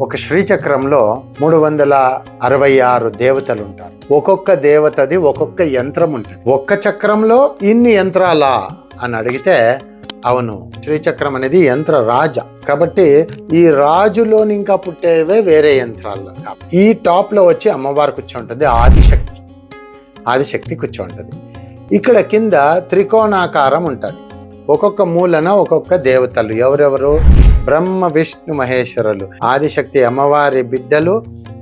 ఒక శ్రీచక్రంలో మూడు వందల అరవై ఆరు దేవతలు ఉంటారు ఒక్కొక్క దేవతది ఒక్కొక్క యంత్రం ఉంటుంది ఒక్క చక్రంలో ఇన్ని యంత్రాలా? అని అడిగితే అవును శ్రీచక్రం అనేది యంత్ర రాజ. కాబట్టి ఈ రాజులోని ఇంకా పుట్టేవే వేరే యంత్రాలు ఈ టాప్లో వచ్చి అమ్మవారు కూర్చోంటుంది ఆదిశక్తి. ఆదిశక్తి కూర్చోంటుంది. ఇక్కడ కింద త్రికోణాకారం ఉంటుంది. ఒక్కొక్క మూలన ఒక్కొక్క దేవతలు. ఎవరెవరు? బ్రహ్మ విష్ణు మహేశ్వరులు. ఆదిశక్తి అమ్మవారి బిడ్డలు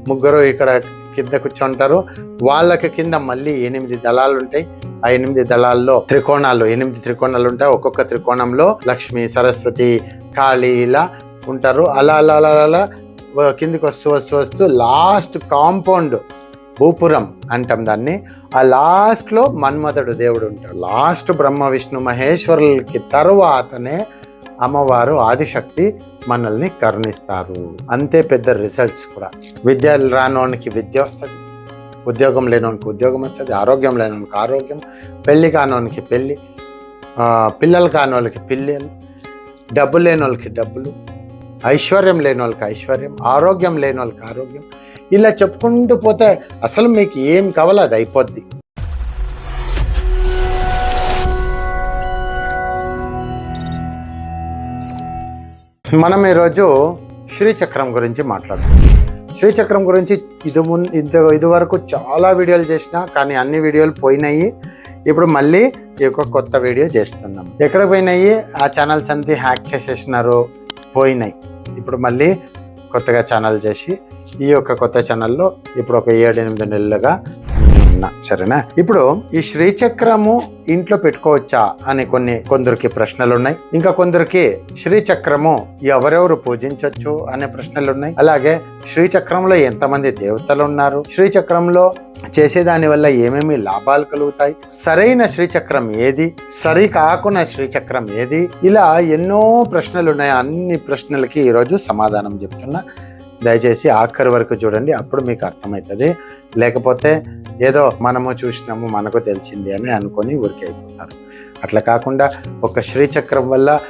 ముగ్గురు ఇక్కడ కింద కూర్చుంటారు. వాళ్ళకి కింద మళ్ళీ ఎనిమిది దళాలు ఉంటాయి. ఆ ఎనిమిది దళాల్లో త్రికోణాలు ఎనిమిది త్రికోణాలు ఉంటాయి. ఒక్కొక్క త్రికోణంలో లక్ష్మి సరస్వతి కాళీ ఇలా ఉంటారు. అలా అలా అలా అలా కిందికి వస్తూ వస్తూ వస్తూ లాస్ట్ కాంపౌండ్ భూపురం అంటాం దాన్ని. ఆ లాస్ట్లో మన్మథుడు దేవుడు ఉంటాడు. లాస్ట్ బ్రహ్మ విష్ణు మహేశ్వరులకి తరువాతనే అమ్మవారు ఆదిశక్తి మనల్ని కరుణిస్తారు. అంతే పెద్ద రిజల్ట్స్ కూడా. విద్య రానోనికి విద్య వస్తుంది. ఉద్యోగం లేనోనికి ఉద్యోగం వస్తుంది. ఆరోగ్యం లేనోనికి ఆరోగ్యం. పెళ్ళి కానోనికి పెళ్ళి పిల్లలు కానోళ్ళకి పిల్లలు. డబ్బు లేని వాళ్ళకి డబ్బులు. ఐశ్వర్యం లేని వాళ్ళకి ఐశ్వర్యం. ఆరోగ్యం లేని వాళ్ళకి ఆరోగ్యం. ఇలా చెప్పుకుంటూ పోతే అసలు మీకు ఏం కావాలో అది అయిపోద్ది. మనం ఈరోజు శ్రీచక్రం గురించి మాట్లాడుతున్నాం శ్రీచక్రం గురించి ఇది ముందు ఇది ఇదివరకు చాలా వీడియోలు చేసిన కానీ అన్ని వీడియోలు పోయినాయి. ఇప్పుడు మళ్ళీ ఈ యొక్క కొత్త వీడియో చేస్తున్నాం. ఎక్కడ పోయినాయి? ఆ ఛానల్స్ అంతా హ్యాక్ చేసేసినారు పోయినాయి. ఇప్పుడు మళ్ళీ కొత్తగా ఛానల్ చేసి ఈ యొక్క కొత్త ఛానల్లో ఇప్పుడు ఒక ఏడు ఎనిమిది నెలలుగా ఉన్నా సరేనా? ఇప్పుడు ఈ శ్రీచక్రము ఇంట్లో పెట్టుకోవచ్చా అని కొన్ని కొందరికి ప్రశ్నలు ఉన్నాయి ఇంకా కొందరికి శ్రీచక్రము ఎవరెవరు పూజించవచ్చు అనే ప్రశ్నలు ఉన్నాయి అలాగే శ్రీచక్రంలో ఎంతమంది దేవతలు ఉన్నారు శ్రీచక్రంలో చేసేదాని వల్ల ఏమేమి లాభాలు కలుగుతాయి? సరైన శ్రీచక్రం ఏది? సరి కాకున్న శ్రీచక్రం ఏది? ఇలా ఎన్నో ప్రశ్నలు ఉన్నాయి అన్ని ప్రశ్నలకి ఈరోజు సమాధానం చెప్తున్నా. దయచేసి ఆఖరి వరకు చూడండి. అప్పుడు మీకు అర్థమవుతుంది. లేకపోతే ఏదో మనము చూసినాము మనకు తెలిసింది అని అనుకొని ఊరికే అట్లా కాకుండా ఒక శ్రీచక్రం వల్ల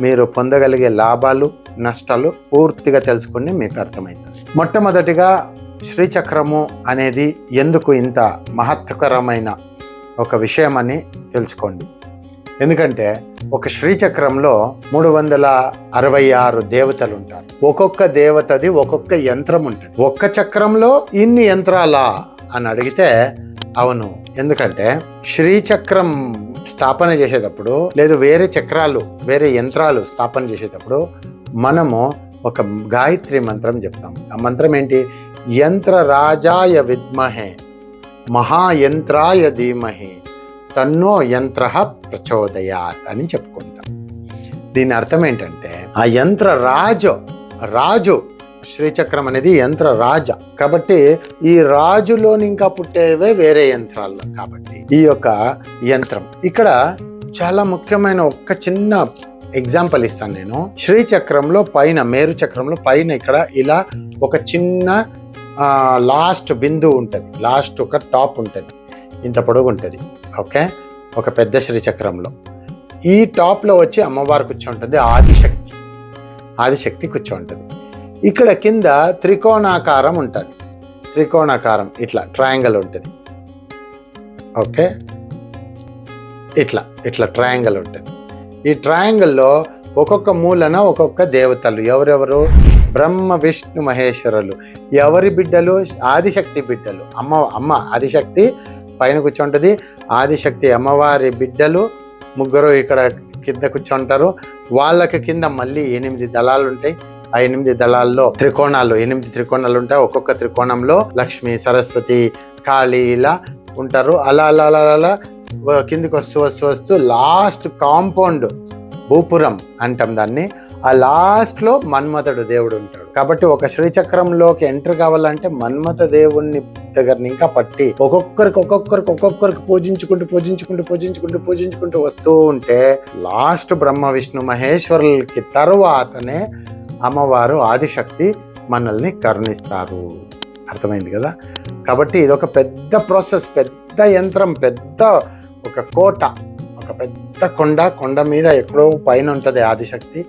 మీరు పొందగలిగే లాభాలు నష్టాలు పూర్తిగా తెలుసుకుని మీకు అర్థమవుతుంది. మొట్టమొదటిగా శ్రీచక్రము అనేది ఎందుకు ఇంత మహత్వకరమైన ఒక విషయం అని తెలుసుకోండి. ఎందుకంటే ఒక శ్రీచక్రంలో మూడు వందల అరవై ఆరు దేవతలు ఉంటారు ఒక్కొక్క దేవతది ఒక్కొక్క యంత్రం ఉంటుంది ఒక్క చక్రంలో ఇన్ని యంత్రాలా? అని అడిగితే అవును. ఎందుకంటే శ్రీచక్రం స్థాపన చేసేటప్పుడు లేదు వేరే చక్రాలు వేరే యంత్రాలు స్థాపన చేసేటప్పుడు మనము ఒక గాయత్రి మంత్రం చెప్తాం. ఆ మంత్రం ఏంటి? యంత్ర రాజాయ విద్మహే మహాయంత్రాయ ధీమహి తన్నో యంత్ర ప్రచోదయాత్ అని చెప్పుకుంటాం. దీని అర్థం ఏంటంటే ఆ యంత్ర రాజు రాజు శ్రీచక్రం అనేది యంత్ర రాజ. కాబట్టి ఈ రాజులోని ఇంకా పుట్టేవే వేరే యంత్రాలు కాబట్టి ఈ యొక్క యంత్రం. ఇక్కడ చాలా ముఖ్యమైన ఒక్క చిన్న ఎగ్జాంపుల్ ఇస్తాను నేను. శ్రీచక్రంలో పైన మేరు చక్రంలో పైన ఇక్కడ ఇలా ఒక చిన్న లాస్ట్ బిందువు ఉంటుంది. లాస్ట్ ఒక టాప్ ఉంటుంది. ఇంత పొడుగు ఉంటుంది. ఓకే? ఒక పెద్ద శ్రీచక్రంలో. ఈ టాప్లో వచ్చి అమ్మవారు కూర్చోంటుంది. ఆదిశక్తి. ఆదిశక్తి కూర్చోంటుంది. ఇక్కడ కింద త్రికోణాకారం ఉంటుంది. త్రికోణాకారం ఇట్లా ట్రయాంగిల్ ఉంటుంది. ఓకే? ఇట్లా ఇట్లా ట్రయాంగిల్ ఉంటుంది. ఈ ట్రయాంగిల్లో ఒక్కొక్క మూలన ఒక్కొక్క దేవతలు. ఎవరెవరు? బ్రహ్మ విష్ణు మహేశ్వరులు. ఎవరి బిడ్డలు? ఆదిశక్తి బిడ్డలు. అమ్మ అమ్మ ఆదిశక్తి పైన కూర్చుంటుంది. ఆదిశక్తి అమ్మవారి బిడ్డలు ముగ్గురు ఇక్కడ కింద కూర్చుంటారు. వాళ్ళకి కింద మళ్ళీ ఎనిమిది దళాలు ఉంటాయి ఆ ఎనిమిది దళాల్లో త్రికోణాలు ఎనిమిది త్రికోణాలు ఉంటాయి. ఒక్కొక్క త్రికోణంలో లక్ష్మి సరస్వతి కాళీ ఇలా ఉంటారు. అలా అలా అలా అలా కిందికి వస్తూ వస్తూ వస్తూ లాస్ట్ కాంపౌండ్ భూపురం అంటాం దాన్ని. ఆ లాస్ట్లో మన్మథుడు దేవుడు ఉంటాడు. కాబట్టి ఒక శ్రీచక్రంలోకి ఎంటర్ కావాలంటే మన్మథ దేవుణ్ణి దగ్గరని ఇంకా పట్టి ఒక్కొక్కరికి ఒక్కొక్కరికి ఒక్కొక్కరికి పూజించుకుంటూ పూజించుకుంటూ పూజించుకుంటూ పూజించుకుంటూ వస్తూ ఉంటే లాస్ట్ బ్రహ్మ విష్ణు మహేశ్వరులకి తరువాతనే అమ్మవారు ఆదిశక్తి మనల్ని కరుణిస్తారు. అర్థమైంది కదా? కాబట్టి ఇది ఒక పెద్ద ప్రాసెస్ పెద్ద యంత్రం పెద్ద ఒక కోట ఒక పెద్ద కొండ కొండ మీద ఎక్కడో పైన ఉంటుంది ఆదిశక్తి.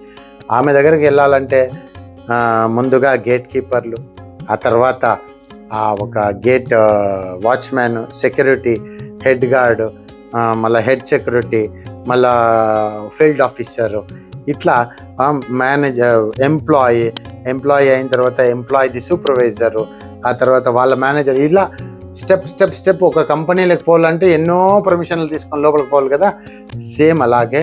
ఆమె దగ్గరికి వెళ్ళాలంటే ముందుగా గేట్ కీపర్లు ఆ తర్వాత ఆ ఒక gate watchman security head guard మళ్ళీ హెడ్ సెక్యూరిటీ మళ్ళా ఫీల్డ్ ఆఫీసర్ ఇట్లా మేనేజర్ ఎంప్లాయీ ఎంప్లాయీ అయిన తర్వాత ఎంప్లాయీది సూపర్వైజరు ఆ తర్వాత వాళ్ళ మేనేజర్ ఇలా స్టెప్ స్టెప్ స్టెప్ ఒక కంపెనీలకు పోవాలంటే ఎన్నో పర్మిషన్లు తీసుకొని లోపలికి పోవాలి కదా. సేమ్ అలాగే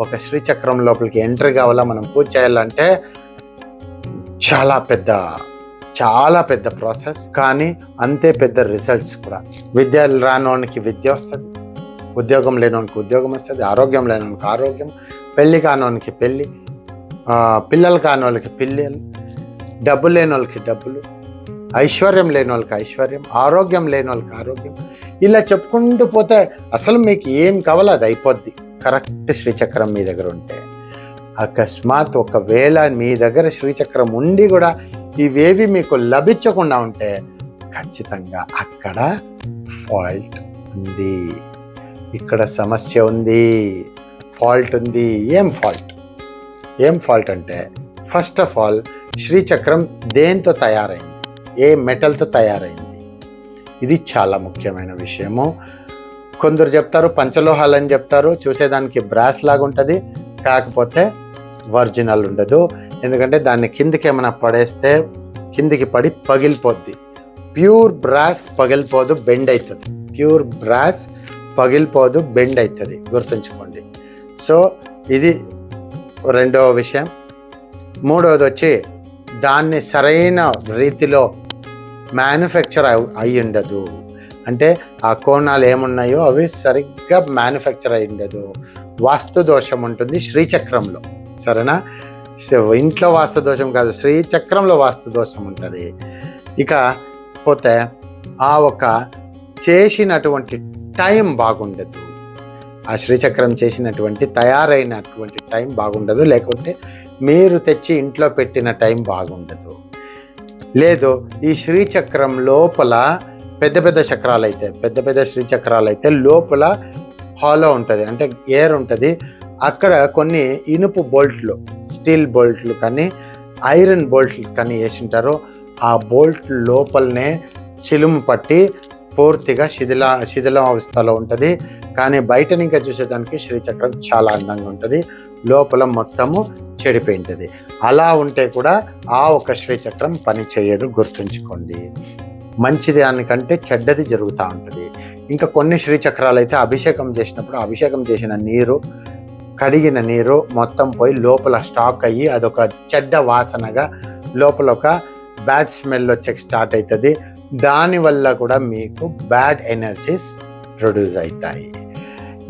ఒక శ్రీచక్రం లోపలికి ఎంట్రీ కావాలా మనం పూజ చేయాలంటే చాలా పెద్ద చాలా పెద్ద ప్రాసెస్ కానీ అంతే పెద్ద రిజల్ట్స్ కూడా. విద్య రానోనికి విద్య వస్తుంది. ఉద్యోగం లేనోనికి ఉద్యోగం వస్తుంది. ఆరోగ్యం లేనోనికి ఆరోగ్యం. పెళ్ళి కానోనికి పెళ్ళి పిల్లలు కాని వాళ్ళకి పిల్లలు డబ్బు లేని వాళ్ళకి డబ్బులు ఐశ్వర్యం లేని వాళ్ళకి ఐశ్వర్యం ఆరోగ్యం లేని వాళ్ళకి ఆరోగ్యం. ఇలా చెప్పుకుంటూ పోతే అసలు మీకు ఏం కావాలో అది అయిపోద్ది. కరెక్ట్ శ్రీచక్రం మీ దగ్గర ఉంటే. అకస్మాత్ ఒకవేళ మీ దగ్గర శ్రీచక్రం ఉండి కూడా ఇవేవి మీకు లభించకుండా ఉంటే ఖచ్చితంగా అక్కడ ఫాల్ట్ ఉంది. ఇక్కడ సమస్య ఉంది. ఫాల్ట్ ఉంది. ఏం ఫాల్ట్ ఏం ఫాల్ట్ అంటే ఫస్ట్ ఆఫ్ ఆల్ శ్రీచక్రం దేంతో తయారైంది? ఏ మెటల్తో తయారైంది? ఇది చాలా ముఖ్యమైన విషయము. కొందరు చెప్తారు పంచలోహాలు అని చెప్తారు. చూసేదానికి బ్రాస్ లాగా ఉంటుంది. కాకపోతే ఒరిజినల్ ఉండదు. ఎందుకంటే దాన్ని కిందికి ఏమైనా పడేస్తే కిందికి పడి పగిలిపోద్ది. ప్యూర్ బ్రాస్ పగిలిపోదు బెండ్ అవుతుంది. ప్యూర్ బ్రాస్ పగిలిపోదు బెండ్ అవుతుంది. గుర్తుంచుకోండి. సో ఇది రెండవ విషయం. మూడవది వచ్చి దాన్ని సరైన రీతిలో మ్యానుఫ్యాక్చర్ అయి ఉండదు. అంటే ఆ కోణాలు ఏమున్నాయో అవి సరిగ్గా మ్యానుఫ్యాక్చర్ అయి ఉండదు. వాస్తు దోషం ఉంటుంది శ్రీచక్రంలో. సరేనా? ఇంట్లో వాస్తు దోషం కాదు శ్రీచక్రంలో వాస్తు దోషం ఉంటుంది. ఇక పోతే ఆ ఒక చేసినటువంటి టైం బాగుండదు. ఆ శ్రీచక్రం చేసినటువంటి తయారైనటువంటి టైం బాగుండదు లేకుంటే మీరు తెచ్చి ఇంట్లో పెట్టిన టైం బాగుండదు. లేదు ఈ శ్రీచక్రం లోపల పెద్ద పెద్ద చక్రాలు అయితే పెద్ద పెద్ద శ్రీచక్రాలు అయితే లోపల హాలో ఉంటుంది. అంటే ఎయిర్ ఉంటుంది. అక్కడ కొన్ని ఇనుపు బోల్ట్లు స్టీల్ బోల్ట్లు కానీ ఐరన్ బోల్ట్లు కానీ వేసింటారు ఆ బోల్ట్ లోపలనే చిలుము పట్టి పూర్తిగా శిథిల శిథిల అవస్థలో ఉంటుంది. కానీ బయట ఇంకా చూసేదానికి శ్రీచక్రం చాలా అందంగా ఉంటుంది. లోపల మొత్తము చెడిపోయి ఉంటుంది. అలా ఉంటే కూడా ఆ ఒక శ్రీచక్రం పని చేయదు గుర్తుంచుకోండి. మంచి దానికంటే చెడ్డది జరుగుతూ ఉంటుంది. ఇంకా కొన్ని శ్రీచక్రాలు అయితే అభిషేకం చేసినప్పుడు అభిషేకం చేసిన నీరు కడిగిన నీరు మొత్తం పోయి లోపల స్టాక్ అయ్యి అదొక చెడ్డ వాసనగా లోపల ఒక బ్యాడ్ స్మెల్ వచ్చే స్టార్ట్ అవుతుంది దానివల్ల కూడా మీకు బ్యాడ్ ఎనర్జీస్ ప్రొడ్యూస్ అవుతాయి.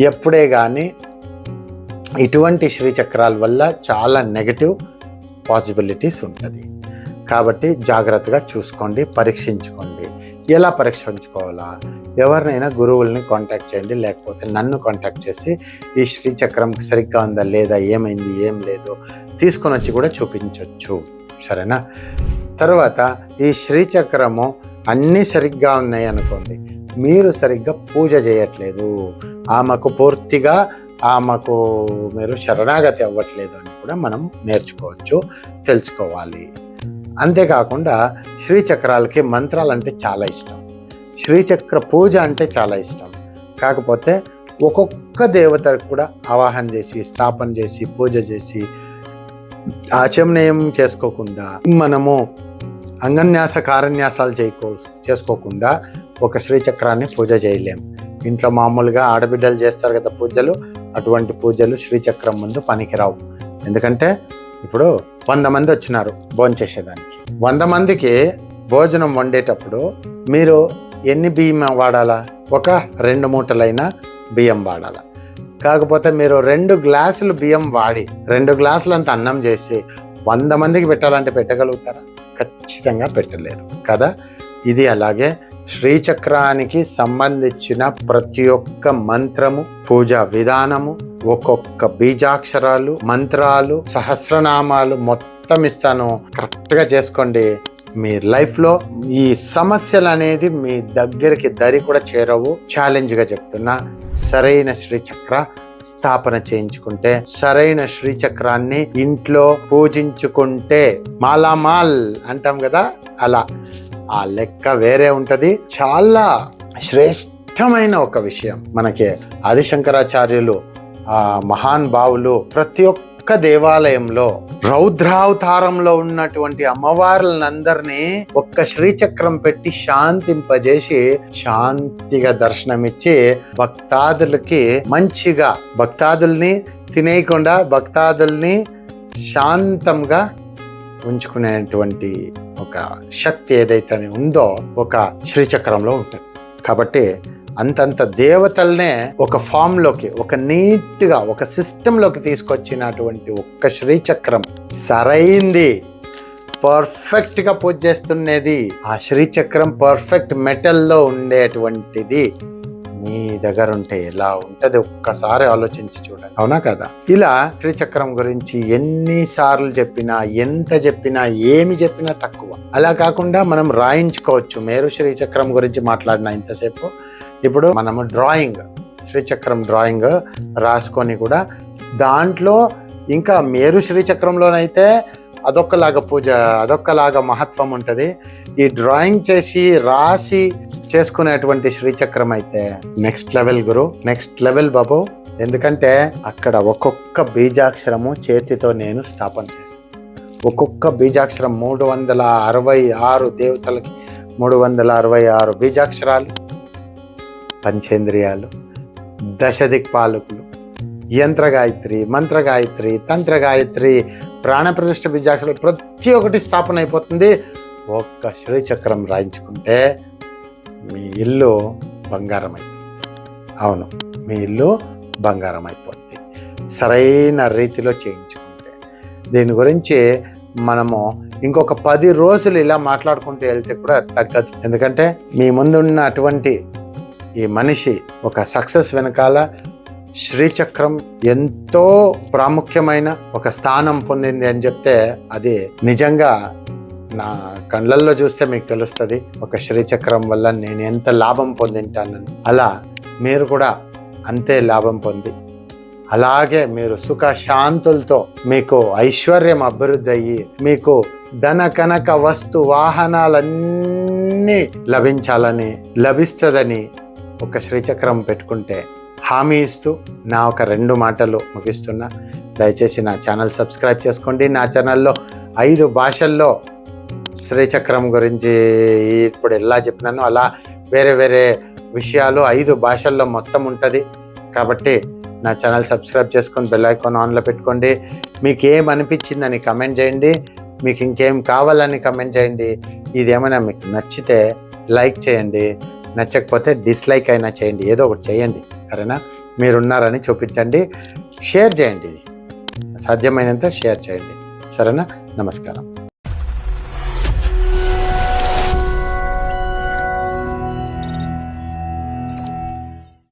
ఎప్పుడే కానీ ఇటువంటి శ్రీచక్రాల వల్ల చాలా నెగటివ్ పాసిబిలిటీస్ ఉంటుంది. కాబట్టి జాగ్రత్తగా చూసుకోండి పరీక్షించుకోండి. ఎలా పరీక్షించుకోవాలా? ఎవరినైనా గురువుల్ని కాంటాక్ట్ చేయండి లేకపోతే నన్ను కాంటాక్ట్ చేసి ఈ శ్రీచక్రం సరిగ్గా ఉందా లేదా ఏమైంది ఏం లేదు తీసుకొని వచ్చి కూడా చూపించవచ్చు సరేనా? తర్వాత ఈ శ్రీచక్రము అన్నీ సరిగ్గా ఉన్నాయి అనుకోండి. మీరు సరిగ్గా పూజ చేయట్లేదు. ఆమెకు పూర్తిగా ఆమెకు మీరు శరణాగతి అవ్వట్లేదు అని కూడా మనం నేర్చుకోవచ్చు తెలుసుకోవాలి. అంతేకాకుండా శ్రీచక్రాలకి మంత్రాలు అంటే చాలా ఇష్టం. శ్రీచక్ర పూజ అంటే చాలా ఇష్టం. కాకపోతే ఒక్కొక్క దేవతకు కూడా ఆవాహన చేసి స్థాపన చేసి పూజ చేసి ఆచమనయం చేసుకోకుండా మనము అంగన్యాస కారన్యాసాలు చేయకో చేసుకోకుండా ఒక శ్రీచక్రాన్ని పూజ చేయలేము ఇంట్లో మామూలుగా ఆడబిడ్డలు చేస్తారు కదా పూజలు అటువంటి పూజలు శ్రీచక్రం ముందు పనికిరావు. ఎందుకంటే ఇప్పుడు వంద మంది వచ్చినారు భోజనం చేసేదానికి. వంద మందికి భోజనం వండేటప్పుడు మీరు ఎన్ని బియ్యం వాడాలా? ఒక రెండు మూటలైన బియ్యం వాడాలా? కాకపోతే మీరు రెండు గ్లాసులు బియ్యం వాడి రెండు గ్లాసులంత అన్నం చేసి వంద మందికి పెట్టాలంటే పెట్టగలుగుతారా? ఖచ్చితంగా పెట్టలేరు. కదా? ఇది అలాగే శ్రీచక్రానికి సంబంధించిన ప్రతి ఒక్క మంత్రము పూజా విధానము ఒక్కొక్క బీజాక్షరాలు మంత్రాలు సహస్రనామాలు మొత్తం ఇస్తాను. కరెక్ట్గా చేసుకోండి. మీ లైఫ్లో ఈ సమస్యలు అనేది మీ దగ్గరికి దరి కూడా చేరవు. ఛాలెంజ్గా చెప్తున్నా. సరైన శ్రీచక్ర స్థాపన చేయించుకుంటే సరైన శ్రీచక్రాన్ని ఇంట్లో పూజించుకుంటే మాలామాల్ అంటాం కదా అలా. ఆ లెక్క వేరే ఉంటుంది. చాలా శ్రేష్టమైన ఒక విషయం మనకి ఆదిశంకరాచార్యులు ఆ మహాన్ భావులు ప్రతి ఒక్క దేవాలయంలో రౌద్రావతారంలో ఉన్నటువంటి అమ్మవార్లందరినీ ఒక్క శ్రీచక్రం పెట్టి శాంతింపజేసి శాంతిగా దర్శనమిచ్చి భక్తాదులకి మంచిగా భక్తాదుల్ని తినేయకుండా భక్తాదుల్ని శాంతంగా ఉంచుకునేటువంటి ఒక శక్తి ఏదైతే ఉందో ఒక శ్రీచక్రంలో ఉంటుంది. కాబట్టి అంతంత దేవతల్నే ఒక ఫామ్లోకి ఒక నీట్గా ఒక సిస్టమ్లోకి తీసుకొచ్చినటువంటి ఒక్క శ్రీచక్రం సరైంది. పర్ఫెక్ట్గా పూజ చేస్తున్నది. ఆ శ్రీచక్రం పర్ఫెక్ట్ మెటల్లో ఉండేటువంటిది. మీ దగ్గర ఉంటే ఎలా ఉంటది? ఒక్కసారి ఆలోచించి చూడండి. అవునా కదా? ఇలా శ్రీచక్రం గురించి ఎన్నిసార్లు చెప్పినా ఎంత చెప్పినా ఏమి చెప్పినా తక్కువ. అలా కాకుండా మనం రాయించుకోవచ్చు. మేరు శ్రీచక్రం గురించి మాట్లాడిన ఇంతసేపు. ఇప్పుడు మనము డ్రాయింగ్ శ్రీచక్రం డ్రాయింగ్ రాసుకొని కూడా దాంట్లో ఇంకా మేరు శ్రీచక్రంలోనైతే అదొక్కలాగా పూజ అదొక్కలాగా మహత్వం ఉంటుంది. ఈ డ్రాయింగ్ చేసి రాసి చేసుకునేటువంటి శ్రీచక్రం అయితే నెక్స్ట్ లెవెల్ గురు నెక్స్ట్ లెవెల్ బాబు. ఎందుకంటే అక్కడ ఒక్కొక్క బీజాక్షరము చేతితో నేను స్థాపన చేస్తాను ఒక్కొక్క బీజాక్షరం మూడు వందల అరవై ఆరు దేవతలకి మూడు వందల అరవై ఆరు బీజాక్షరాలు పంచేంద్రియాలు దశదిక్పాలకులు యంత్ర గాయత్రి మంత్ర గాయత్రి తంత్ర గాయత్రి ప్రాణప్రతిష్ఠ బీజాక్షరాలు ప్రతి ఒక్కటి స్థాపన అయిపోతుంది. ఒక్క శ్రీచక్రం రాయించుకుంటే మీ ఇల్లు బంగారం అయిపోతుంది అవును మీ ఇల్లు బంగారం అయిపోతుంది సరైన రీతిలో చేయించుకుంటే. దీని గురించి మనము ఇంకొక పది రోజులు ఇలా మాట్లాడుకుంటూ వెళ్తే కూడా తగ్గదు. ఎందుకంటే మీ ముందున్న అటువంటి ఈ మనిషి ఒక సక్సెస్ వెనకాల శ్రీచక్రం ఎంతో ప్రాముఖ్యమైన ఒక స్థానం పొందింది అని చెప్తే అది నిజంగా నా కళ్ళల్లో చూస్తే మీకు తెలుస్తుంది. ఒక శ్రీచక్రం వల్ల నేను ఎంత లాభం పొందింటానని. అలా మీరు కూడా అంతే లాభం పొంది అలాగే మీరు సుఖ శాంతులతో మీకు ఐశ్వర్యం అభివృద్ధి అయ్యి మీకు ధన కనక వస్తు వాహనాలన్నీ లభించాలని లభిస్తుందని ఒక శ్రీచక్రం పెట్టుకుంటే హామీ ఇస్తూ నా ఒక రెండు మాటలు ముగిస్తున్నా. దయచేసి నా ఛానల్ సబ్స్క్రైబ్ చేసుకోండి. నా ఛానల్లో ఐదు భాషల్లో శ్రీచక్రం గురించి ఇప్పుడు ఎలా చెప్పినానో అలా వేరే వేరే విషయాలు ఐదు భాషల్లో మొత్తం ఉంటుంది. కాబట్టి నా ఛానల్ సబ్స్క్రైబ్ చేసుకొని బెల్ ఐకాన్ ఆన్లో పెట్టుకోండి. మీకు ఏం అనిపించిందని కమెంట్ చేయండి. మీకు ఇంకేం కావాలని కమెంట్ చేయండి. ఇది ఏమైనా మీకు నచ్చితే లైక్ చేయండి. నచ్చకపోతే డిస్లైక్ అయినా చేయండి. ఏదో ఒకటి చేయండి. సరేనా? మీరున్నారని చూపించండి. షేర్ చేయండి. ఇది సాధ్యమైనంత షేర్ చేయండి. సరేనా? నమస్కారం.